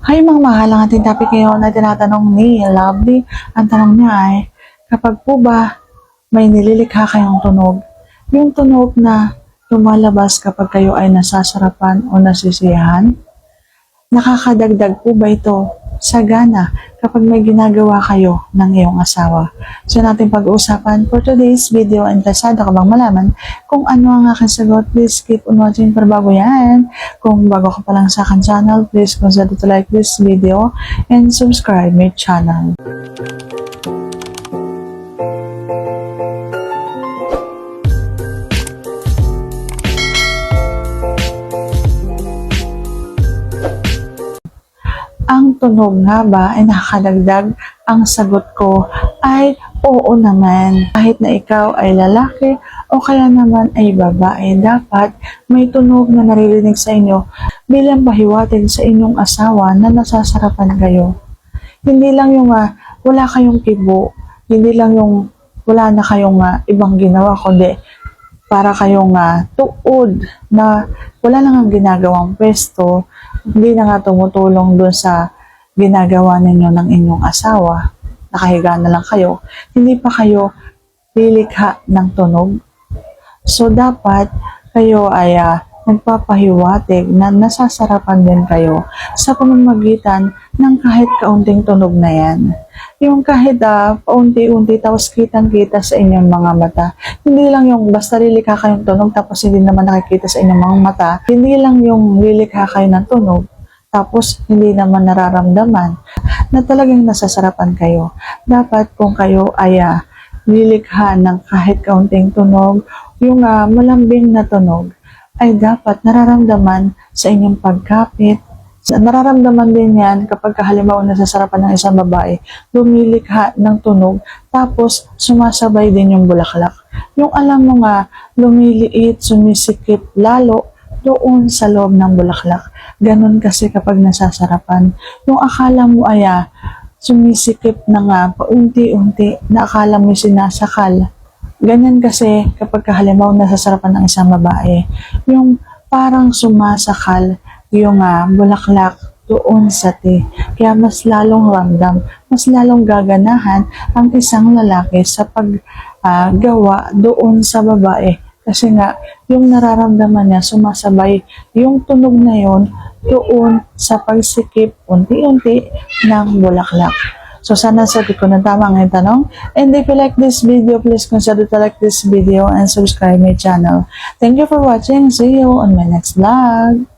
Hay mga mahal, ang ating topic ngayon na tinatanong ni Lovely. Ang tanong niya ay, kapag po ba may nililikha kayong tunog, yung tunog na lumalabas kapag kayo ay nasasarapan o nasisiyahan, nakakadagdag po ba ito sa gana kapag may ginagawa kayo ng iyong asawa? So natin pag-uusapan for today's video. Interesado ka bang malaman kung ano ang aking sagot? Please keep on watching para bago yan. Kung bago ka pa lang sa akin channel, please consider to like this video and subscribe my channel. Tunog nga ba ay nakakadagdag? Ang sagot ko ay oo naman. Kahit na ikaw ay lalaki o kaya naman ay babae, dapat may tunog na naririnig sa inyo bilang pahiwatig sa inyong asawa na nasasarapan kayo. Hindi lang yung ah, wala kayong kibo, hindi lang yung wala na kayong ah, ibang ginawa, kundi para kayong ah, tuod na wala lang ang ginagawang pwesto, hindi na nga tumutulong doon sa ginagawa ninyo ng inyong asawa, nakahiga na lang kayo, hindi pa kayo lilikha ng tunog. So, dapat kayo ay ah, nagpapahiwatig na nasasarapan din kayo sa pamamagitan ng kahit kaunting tunog na yan. Yung kahit ah, paunti-unti tapos kitang-kita sa inyong mga mata. Hindi lang yung basta lilikha kayong tunog tapos hindi naman nakikita sa inyong mga mata. Hindi lang yung lilikha kayo ng tunog tapos hindi naman nararamdaman na talagang nasasarapan kayo. Dapat kung kayo ay ah, lilikha ng kahit kaunting tunog, yung ah, malambing na tunog, ay dapat nararamdaman sa inyong pagkapit. Sa- Nararamdaman din yan kapag halimbawa nasasarapan ng isang babae, lumilikha ng tunog, tapos sumasabay din yung bulaklak. Yung alam mo nga, lumiliit, sumisikip lalo doon sa loob ng bulaklak. Ganon kasi kapag nasasarapan. Yung akala mo ay ah, sumisikip na nga paunti-unti na akala mo sinasakal. Ganyan kasi kapag halimbawa nasasarapan ng isang babae, yung parang sumasakal yung ah, bulaklak doon sa te. Kaya mas lalong ramdam, mas lalong gaganahan ang isang lalaki sa paggawa doon sa babae. Kasi nga, yung nararamdaman niya sumasabay yung tunog na yon doon sa pagsikip unti-unti ng bulaklak. So, sana sagot ko na tama ang tanong. And if you like this video, please consider to like this video and subscribe my channel. Thank you for watching. See you on my next vlog.